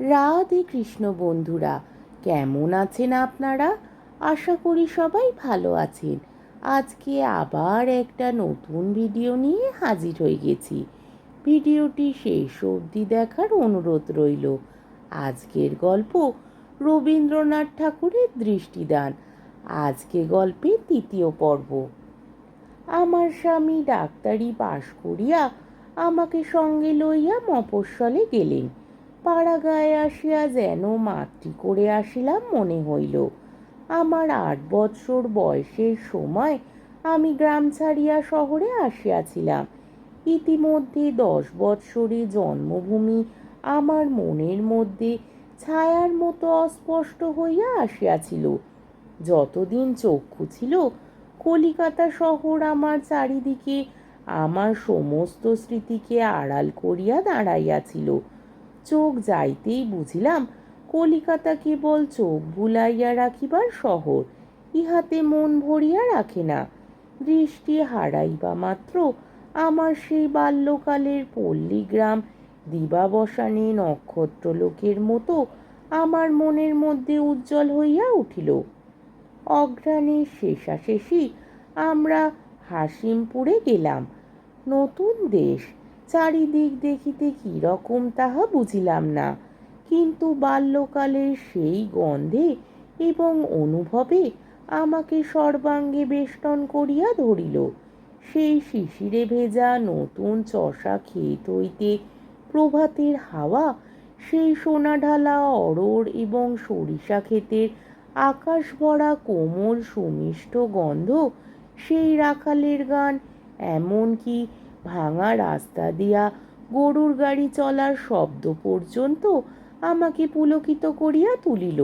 রাধে কৃষ্ণ বন্ধুরা, কেমন আছেন আপনারা? আশা করি সবাই ভালো আছেন। আজকে আবার একটা নতুন ভিডিও নিয়ে হাজির হয়ে গেছি। ভিডিওটি শেষ অবধি দেখার অনুরোধ রইল। আজকের গল্প রবীন্দ্রনাথ ঠাকুরের দৃষ্টিদান। আজকে গল্পে তৃতীয় পর্ব। আমার স্বামী ডাক্তারি পাশ করিয়া আমাকে সঙ্গে লইয়া মফস্বলে গেলেন। পাড়াগায়ে আসিয়া যেন মাতৃ করে আসিলাম মনে হইল। আমার আট বৎসর বয়সের সময় আমি গ্রাম ছাড়িয়া শহরে আসিয়াছিলাম। ইতিমধ্যে দশ বৎসরে জন্মভূমি আমার মনের মধ্যে ছায়ার মতো অস্পষ্ট হইয়া আসিয়াছিল। যতদিন চক্ষু ছিল, কলিকাতা শহর আমার চারিদিকে আমার সমস্ত স্মৃতিকে আড়াল করিয়া দাঁড়াইয়াছিল। চোখ যাইতেই বুঝিলাম, কলিকাতা কেবল চোখ ভুলাইয়া রাখিবার শহর, ইহাতে মন ভরিয়া রাখে না। দৃষ্টি হারাইবা মাত্র আমার সেই বাল্যকালের পল্লীগ্রাম, দিবাবসানে নক্ষত্রলোকের মতো আমার মনের মধ্যে উজ্জ্বল হইয়া উঠিল। অঘ্রাণের শেষাশেষি আমরা হাসিমপুরে গেলাম। নতুন দেশ চারিদিক দেখিতে কী রকম তাহা বুঝিলাম না। কিন্তু বাল্যকালের সেই গন্ধে এবং অনুভবে আমাকে সর্বাঙ্গে বেষ্টন করিয়া ধরিল। সেই শিশিরে ভেজা নতুন চষা ক্ষেত হইতে প্রভাতের হাওয়া, সেই সোনা ঢালা অরোর এবং সরিষা ক্ষেতের আকাশ ভরা কোমল সুমিষ্ট গন্ধ, সেই রাখালের গান, এমনকি ভাঙা রাস্তা দিয়া গরুর গাড়ি চলার শব্দ পর্যন্ত আমাকে পুলকিত করিয়া তুলিল।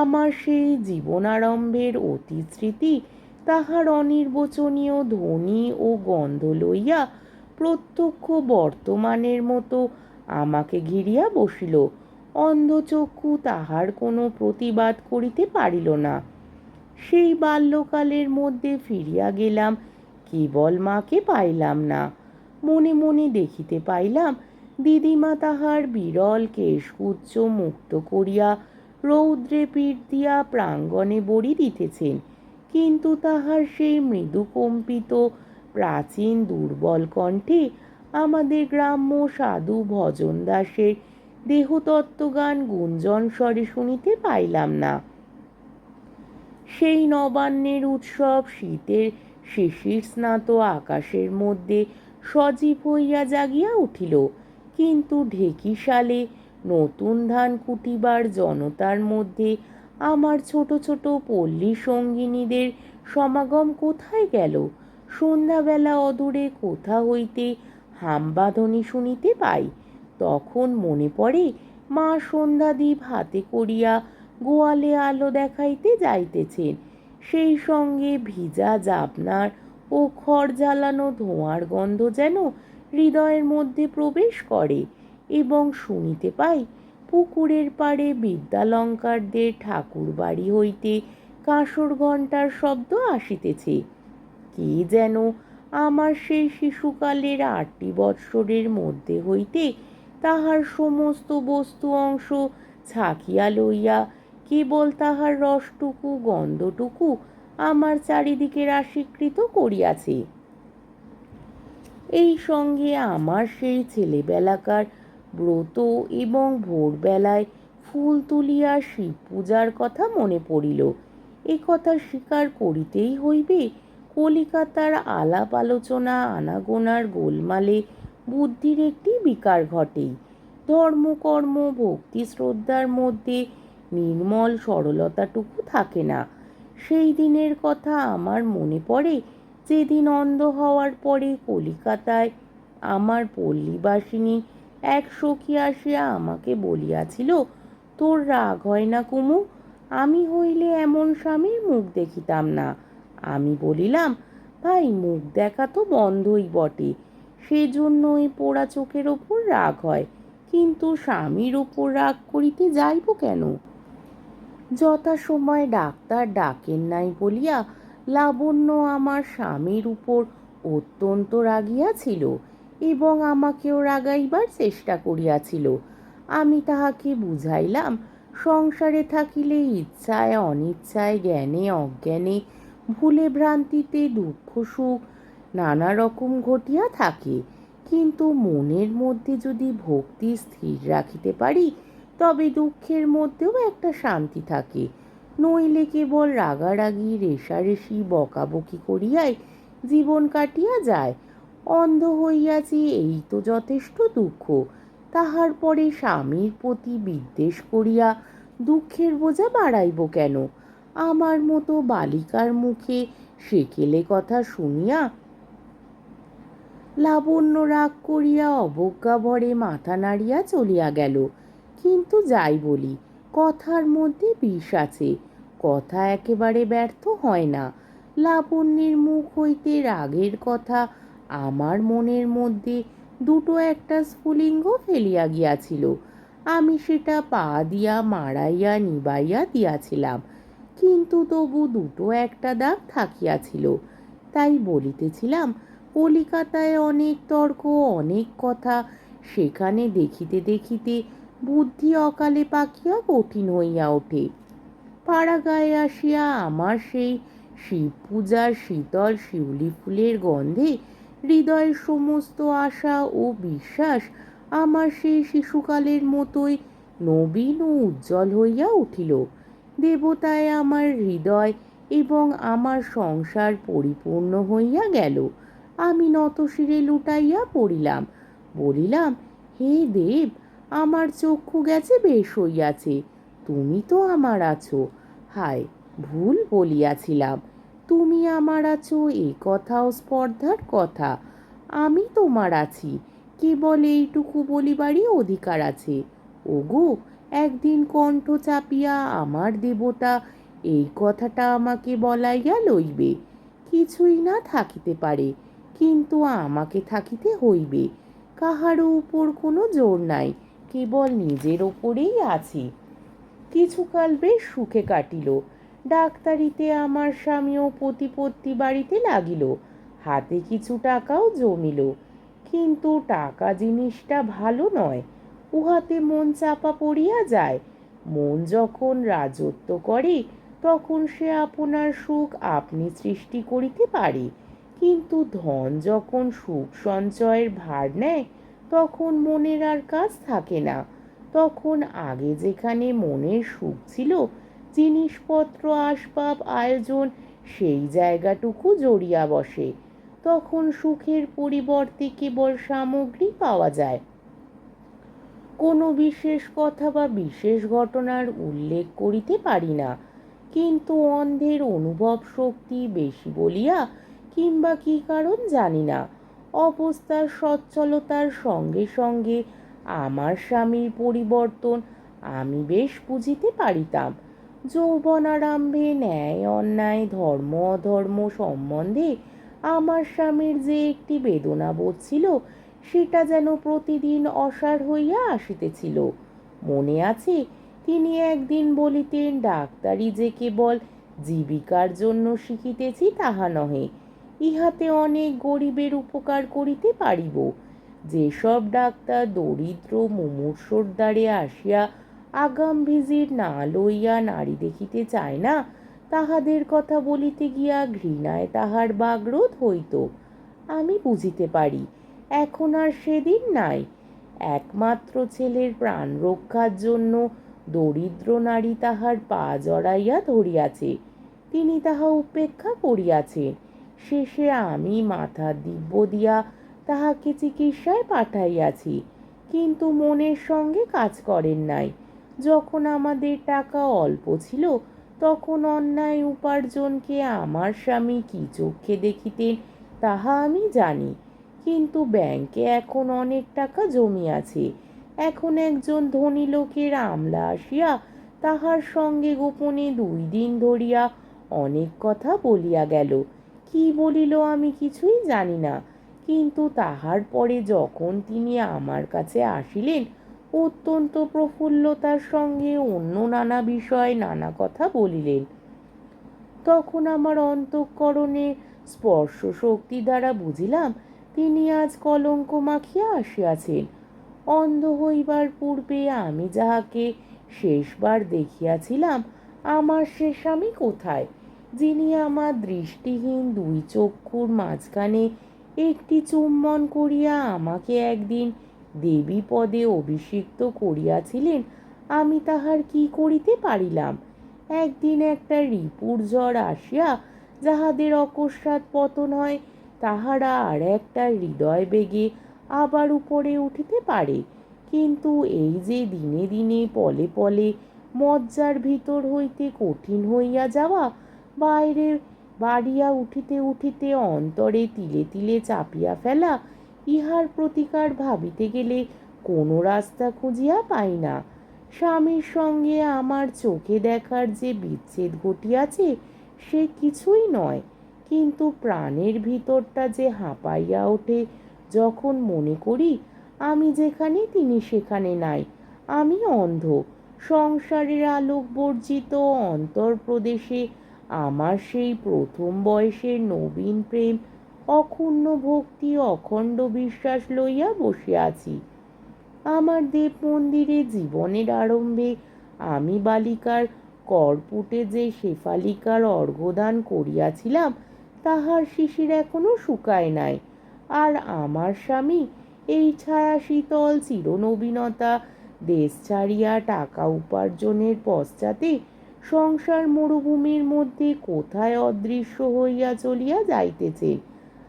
আমার সেই জীবনারম্ভের অতীত স্মৃতি তাহার অনির্বচনীয় ধ্বনি ও গন্ধ লইয়া প্রত্যক্ষ বর্তমানের মতো আমাকে ঘিরিয়া বসিল। অন্ধচক্ষু তাহার কোনো প্রতিবাদ করিতে পারিল না। সেই বাল্যকালের মধ্যে ফিরিয়া গেলাম কেবল মাকে পাইলাম না। মনে মনে দেখিতে পাইলাম, দিদিমা তাহার বিরল কেশগুচ্ছ মুক্ত করিয়া রৌদ্রে পিঠ দিয়া প্রাঙ্গণে বড়ি দিতেছেন। কিন্তু তাহার সেই মৃদুকম্পিত প্রাচীন দুর্বল কণ্ঠে আমাদের গ্রাম্য সাধু ভজন দাসের দেহতত্ত্বগান গুঞ্জন স্বরে শুনিতে পাইলাম না। সেই নবান্নের উৎসব শীতের শিশির স্নাত আকাশের মধ্যে সজীব হইয়া জাগিয়া উঠিল। কিন্তু ঢেকিশালে নতুন ধান কুটিবার জনতার মধ্যে আমার ছোট ছোট পল্লী সঙ্গিনীদের সমাগম কোথায় গেল? সন্ধ্যাবেলা অদূরে কোথা হইতে হামবাঁধনি শুনিতে পাই। তখন মনে পড়ে, মা সন্ধ্যাদীপ হাতে করিয়া গোয়ালে আলো দেখাইতে যাইতেছেন। সেই সঙ্গে ভিজা জাবনার ও খড় জ্বালানো ধোঁয়ার গন্ধ যেন হৃদয়ের মধ্যে প্রবেশ করে এবং শুনিতে পাই, পুকুরের পাড়ে বিদ্যালঙ্কারদের ঠাকুর বাড়ি হইতে কাঁসর ঘণ্টার শব্দ আসিতেছে। কে যেন আমার সেই শিশুকালের আটটি বৎসরের মধ্যে হইতে তাহার সমস্ত বস্তু অংশ ছাকিয়া লইয়া কেবল তাহার রসটুকু, গন্ধটুকু আমার চারিদিকে রাশিকৃত করিয়াছে। এই সঙ্গে আমার সেই ছেলেবেলাকার ব্রত এবং ভোরবেলায় ফুল তুলিয়া শিব পূজার কথা মনে পড়িল। এ কথা স্বীকার করিতেই হইবে, কলিকাতার আলাপ আলোচনা, আনাগোনার গোলমালে বুদ্ধির একটি বিকার ঘটেই। ধর্মকর্ম, ভক্তি শ্রদ্ধার মধ্যে নির্মল সরলতাটুকু থাকে না। সেই দিনের কথা আমার মনে পড়ে যেদিন অন্ধ হওয়ার পরে কলিকাতায় আমার পল্লীবাসিনী এক সখী আসিয়া আমাকে বলিয়াছিল, তোর রাগ হয় না কুমু? আমি হইলে এমন স্বামীর মুখ দেখিতাম না। আমি বলিলাম, ভাই, মুখ দেখা তো বন্ধই বটে সেজন্য ওই পোড়া চোখের ওপর রাগ হয়, কিন্তু স্বামীর ওপর রাগ করিতে যাইব কেন? যথাসময় ডাক্তার ডাকেন নাই বলিয়া লাবণ্য আমার স্বামীর উপর অত্যন্ত রাগিয়াছিল এবং আমাকেও রাগাইবার চেষ্টা করিয়াছিল। আমি তাহাকে বুঝাইলাম, সংসারে থাকিলে ইচ্ছায় অনিচ্ছায় জ্ঞানে অজ্ঞানে ভুলে ভ্রান্তিতে দুঃখ সুখ নানা রকম ঘটিয়া থাকে। কিন্তু মনের মধ্যে যদি ভক্তি স্থির রাখিতে পারি তবে দুঃখের মধ্যেও একটা শান্তি থাকে। নইলে কেবল রাগারাগি, রেশারেশি, বকাবকি করিয়াই জীবন কাটিয়া যায়। অন্ধ হইয়াছি এই তো যথেষ্ট দুঃখ, তাহার পরে স্বামীর প্রতি বিদ্বেষ করিয়া দুঃখের বোঝা বাড়াইব কেন? আমার মতো বালিকার মুখে সেকেলে কথা শুনিয়া লাবণ্য রাগ করিয়া অবজ্ঞা ভরে মাথা নাড়িয়া চলিয়া গেল। কিন্তু যাই বলি, কথার মধ্যে বিষ আছে। কথা একেবারে ব্যর্থ হয় না। লাবণ্যের মুখ হইতে রাগের কথা আমার মনের মধ্যে দুটো একটা স্ফুলিঙ্গ ফেলিয়া গিয়াছিল। আমি সেটা পা দিয়া মারাইয়া নিবাইয়া দিয়াছিলাম, কিন্তু তবু দুটো একটা দাগ থাকিয়াছিল। তাই বলিতেছিলাম, কলিকাতায় অনেক তর্ক, অনেক কথা, সেখানে দেখিতে দেখিতে বুদ্ধি অকালে পাকিয়া কঠিন হইয়া ওঠে। পাড়াগায়ে আসিয়া আমার সেই শিব পূজার শীতল শিউলি ফুলের গন্ধে হৃদয়ের সমস্ত আশা ও বিশ্বাস আমার সেই শিশুকালের মতোই নবীন ও উজ্জ্বল হইয়া উঠিল। দেবতায় আমার হৃদয় এবং আমার সংসার পরিপূর্ণ হইয়া গেল। আমি নতশিরে লুটাইয়া পড়িলাম। বলিলাম, হে দেব আমার চক্ষু গেছে, বেশ হইয়াছে। তুমি তো আমার আছো। হায়, ভুল বলিয়াছিলাম। তুমি আমার আছো, এ কথাও স্পর্ধার কথা। আমি তোমার আছি, কেবল এইটুকু বলিবারই অধিকার আছে। ওগো, একদিন কণ্ঠ চাপিয়া আমার দেবতা এই কথাটা আমাকে বলাইয়া লইবে। কিছুই না থাকিতে পারে, কিন্তু আমাকে থাকিতে হইবে। কাহারও উপর কোনো জোর নাই। কেবল নিজের ওপরেই আছি। কিছুকাল বেশ সুখে কাটিল। ডাক্তারিতে আমার স্বামীও প্রতিপত্তি বাড়িতে লাগিল। হাতে কিছু টাকাও জমিল। কিন্তু টাকা জিনিসটা ভালো নয়। উহাতে মন চাপা পড়িয়া যায়। মন যখন রাজত্ব করে, তখন সে আপনার সুখ আপনি সৃষ্টি করিতে পারে। কিন্তু ধন যখন সুখ সঞ্চয়ের ভার নেয় তখন মনের আর কাজ থাকে না। তখন আগে যেখানে মনের সুখ ছিল, জিনিসপত্র, আসবাব, আয়োজন, সেই জায়গাটুকু জড়িয়া বসে। তখন সুখের পরিবর্তে কেবল সামগ্রী পাওয়া যায়। কোনো বিশেষ কথা বা বিশেষ ঘটনার উল্লেখ করিতে পারি না। কিন্তু অন্ধের অনুভব শক্তি বেশি বলিয়া কিংবা কি কারণ জানি না। অবস্থার সচ্ছলতার সঙ্গে সঙ্গে আমার স্বামীর পরিবর্তন আমি বেশ বুঝিতে পারিতাম। যৌবনারম্ভে ন্যায়, অন্যায়, ধর্ম, অধর্ম সম্বন্ধে আমার স্বামীর যে একটি বেদনা বোধ ছিল, সেটা যেন প্রতিদিন অসার হইয়া আসিতেছিল। মনে আছে, তিনি একদিন বলিতেন, ডাক্তারি যে কেবল জীবিকার জন্য শিখিতেছি, তাহা নহে। ইহাতে অনেক গরিবের উপকার করিতে পারিব। যেসব ডাক্তার দরিদ্র মুমূর্ষর দ্বারে আসিয়া আগাম ভিজির না লইয়া নারী দেখিতে চায় না, তাহাদের কথা বলিতে গিয়া ঘৃণায় তাহার বাগরোধ হইত। আমি বুঝিতে পারি, এখন আর সেদিন নাই। একমাত্র ছেলের প্রাণ রক্ষার জন্য দরিদ্র নারী তাহার পা জড়াইয়া ধরিয়াছে। তিনি তাহা উপেক্ষা করিয়াছেন। শেষে আমি মাথা দিব্য দিয়া তাহাকে চিকিৎসায় পাঠাইয়াছি, কিন্তু মনের সঙ্গে কাজ করেন নাই। যখন আমাদের টাকা অল্প ছিল, তখন অন্যায় উপার্জনকে আমার স্বামী কি চোখে দেখিতেন তাহা আমি জানি, কিন্তু ব্যাংকে এখন অনেক টাকা জমিয়াছে এখন একজন ধনী লোকের আমলা আসিয়া তাহার সঙ্গে গোপনে দুই দিন ধরিয়া অনেক কথা বলিয়া গেল। কি বলিল আমি কিছুই জানি না। কিন্তু তাহার পরে যখন তিনি আমার কাছে আসিলেন, অত্যন্ত প্রফুল্লতার সঙ্গে অন্য নানা বিষয়ে নানা কথা বলিলেন। তখন আমার অন্তঃকরণে স্পর্শ শক্তি দ্বারা বুঝিলাম, তিনি আজ কলঙ্ক মাখিয়া আসিয়াছেন। অন্ধ হইবার পূর্বে আমি যাহাকে শেষবার দেখিয়াছিলাম, আমার সে স্বামী কোথায়? যিনি আমার দৃষ্টিহীন দুই চক্ষুর মাঝখানে একটি চুম্বন করিয়া আমাকে একদিন দেবী পদে অভিষিক্ত করিয়াছিলেন, আমি তাহার কি করিতে পারিলাম? একদিন একটা রিপুর ঝড় আসিয়া যাহাদের অকস্মাৎ পতন হয়, তাহারা আর একটা হৃদয় বেগে আবার উপরে উঠিতে পারে। কিন্তু এই যে দিনে দিনে পলে পলে মজ্জার ভিতর হইতে কঠিন হইয়া যাওয়া বাইরে, বাড়িয়া উঠিতে উঠিতে অন্তরে তিলে তিলে চাপিয়া ফেলা, ইহার প্রতিকার ভাবিতে গেলে কোনো রাস্তা খুঁজিয়া পাই না। স্বামীর সঙ্গে আমার চোখে দেখার যে বিচ্ছেদ ঘটিয়াছে, সে কিছুই নয়, কিন্তু প্রাণের ভিতরটা যে হাঁপাইয়া ওঠে, যখন মনে করি, আমি যেখানে তিনি সেখানে নাই, আমি অন্ধ। সংসারের আলোক বর্জিত অন্তর্প্রদেশে আমার সেই প্রথম বয়সের নবীন প্রেম অক্ষুণ্ণ ভক্তি, অখণ্ড বিশ্বাস লইয়া বসে আছি। আমার দেব মন্দিরে জীবনের আরম্ভে আমি বালিকার করপুটে যে শেফালিকার অর্ঘদান করিয়াছিলাম, তাহার শিশির এখনও শুকায় নাই। আর আমার স্বামী এই ছায়া শীতল চিরনবীনতা, দেশ ছাড়িয়া টাকা উপার্জনের পশ্চাতে সংসার মরুভূমির মধ্যে কোথায় অদৃশ্য হইয়া চলিয়া যাইতেছে?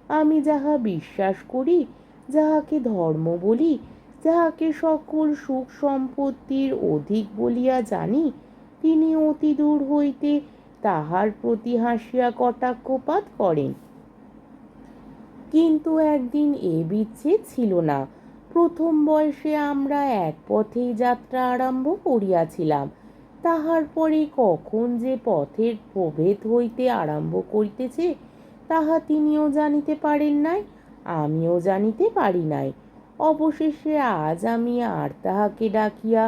আমি যাহা বিশ্বাস করি, যাহাকে ধর্ম বলি, যাহাকে সকল সুখ সম্পত্তির অধিক বলিয়া জানি, তিনি অতি দূর হইতে তাহার প্রতি হাসিয়া কটাক্ষপাত করেন। কিন্তু একদিন এ বিচ্ছেদ ছিল না। প্রথম বয়সে আমরা এক পথেই যাত্রা আরম্ভ করিয়াছিলাম। তাহার পরে কখন যে পথের প্রভেদ হইতে আরম্ভ করিতেছে, তাহা তিনিও জানিতে পারেন নাই, আমিও জানিতে পারি নাই। অবশেষে আজ আমি আর তাহাকে ডাকিয়া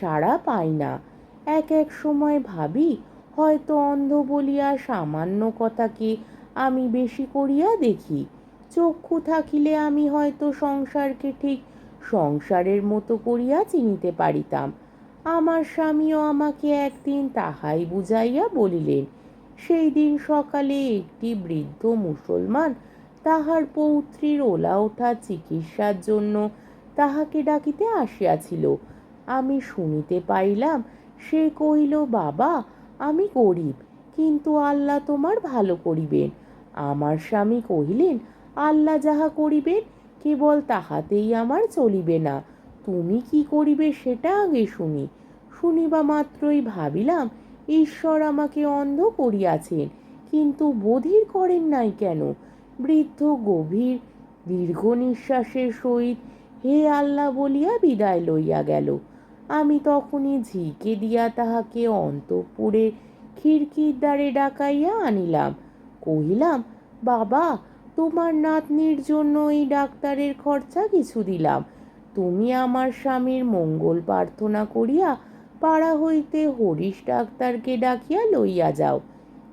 সাড়া পাই না। এক এক সময় ভাবি, হয়তো অন্ধ বলিয়া সামান্য কথাকে আমি বেশি করিয়া দেখি। চক্ষু থাকিলে আমি হয়তো সংসারকে ঠিক সংসারের মতো করিয়া চিনিতে পারিতাম। আমার স্বামীও আমাকে একদিন তাহাই বুঝাইয়া বলিলেন, সেই দিন সকালে একটি বৃদ্ধ মুসলমান তাহার পৌত্রীর ওলা ওঠা চিকিৎসার জন্য তাহাকে ডাকিতে আসিয়াছিল। আমি শুনিতে পাইলাম, সে কহিল, বাবা, আমি গরিব, কিন্তু আল্লাহ তোমার ভালো করিবেন। আমার স্বামী কহিলেন, আল্লাহ যাহা করিবেন, কেবল তাহাতেই আমার চলিবে না। তুমি কি করিবে সেটা আগে শুনি। শুনিবা মাত্রই ভাবিলাম, ঈশ্বর আমাকে অন্ধ করিয়াছেন, কিন্তু বধির করেন নাই কেন? বৃদ্ধ গভীর, দীর্ঘ নিঃশ্বাসের সহিত হে আল্লাহ বলিয়া বিদায় লইয়া গেল। আমি তখনই ঝিকে দিয়া তাহাকে অন্তঃপুরে খিড়কির দ্বারে ডাকাইয়া আনিলাম। কহিলাম, বাবা, তোমার নাতনির জন্য এই ডাক্তারের খরচা কিছু দিলাম। তুমি আমার স্বামীর মঙ্গল প্রার্থনা করিয়া পাড়া হইতে হরিশ ডাক্তারকে ডাকিয়া লইয়া যাও।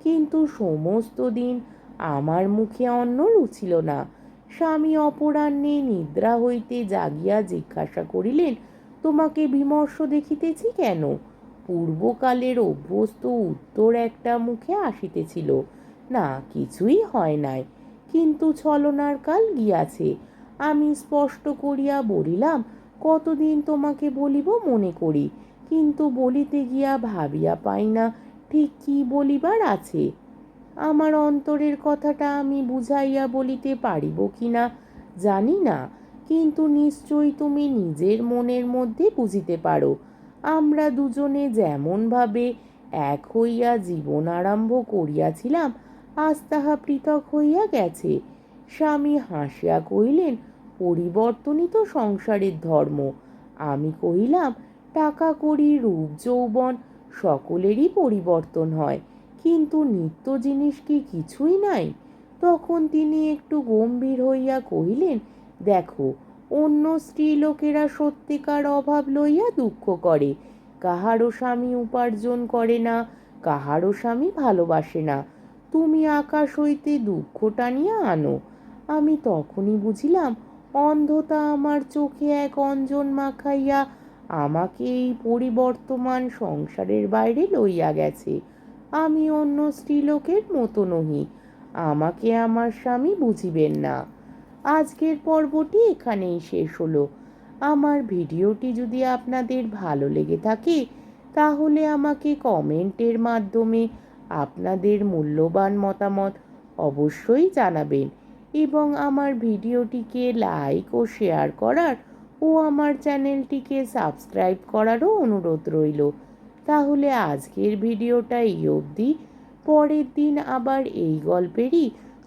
কিন্তু সমস্ত দিন আমার মুখে অন্ন রুচিল না। স্বামী অপরাহ্নে নিদ্রা হইতে জাগিয়া জিজ্ঞাসা করিলেন, তোমাকে বিমর্ষ দেখিতেছি কেন? পূর্বকালের অভ্যস্ত উত্তর একটা মুখে আসিতেছিল, না কিছুই হয় নাই। কিন্তু ছলনার কাল গিয়াছে। আমি স্পষ্ট করিয়া বলিলাম, কতদিন তোমাকে বলিব মনে করি। কিন্তু বলিতে গিয়া ভাবিয়া পাই না, ঠিক কি বলিবার আছে? আমার অন্তরের কথাটা আমি বুঝাইয়া বলিতে পারিব কি না, জানি না। কিন্তু নিশ্চয়ই তুমি নিজের মনের মধ্যে বুঝিতে পারো। আমরা দুজনে যেমনভাবে এক হইয়া জীবন আরম্ভ করিয়াছিলাম, আজ তাহা পৃথক হইয়া গেছে। স্বামী হাসিয়া কহিলেন, পরিবর্তনই তো সংসারের ধর্ম। আমি কহিলাম, টাকা কড়ি রূপ, যৌবন, সকলেরই পরিবর্তন হয়। কিন্তু নিত্য জিনিস কি কিছুই নাই? তখন তিনি একটু গম্ভীর হইয়া কহিলেন, দেখো, অন্য স্ত্রীলোকেরা সত্যিকার অভাব লইয়া দুঃখ করে। কাহারও স্বামী উপার্জন করে না, কাহারও স্বামী ভালোবাসে না। তুমি আকাশ হইতে দুঃখ টানিয়া আনো। আমি তখনই বুঝিলাম, অন্ধতা আমার চোখে এক অঞ্জন মাখাইয়া আমাকে এই পরিবর্তমান সংসারের বাইরে লইয়া গেছে। আমি অন্য স্ত্রীলোকের মতো নহি, আমাকে আমার স্বামী বুঝিবেন না। আজকের পর্বটি এখানেই শেষ হলো। আমার ভিডিওটি যদি আপনাদের ভালো লেগে থাকে, তাহলে আমাকে কমেন্টের মাধ্যমে আপনাদের মূল্যবান মতামত অবশ্যই জানাবেন। এবং আমার ভিডিওটিকে লাইক ও শেয়ার করার ও আমার চ্যানেলটিকে সাবস্ক্রাইব করারও অনুরোধ রইল। তাহলে আজকের ভিডিওটা এই অবধি। পরের দিন আবার এই গল্পেরই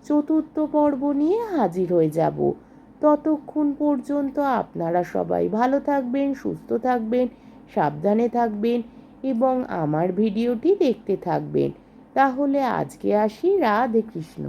চতুর্থ পর্ব নিয়ে হাজির হয়ে যাব। ততক্ষণ পর্যন্ত আপনারা সবাই ভালো থাকবেন, সুস্থ থাকবেন, সাবধানে থাকবেন এবং আমার ভিডিওটি দেখতে থাকবেন। তাহলে আজকে আসি রাধে কৃষ্ণ।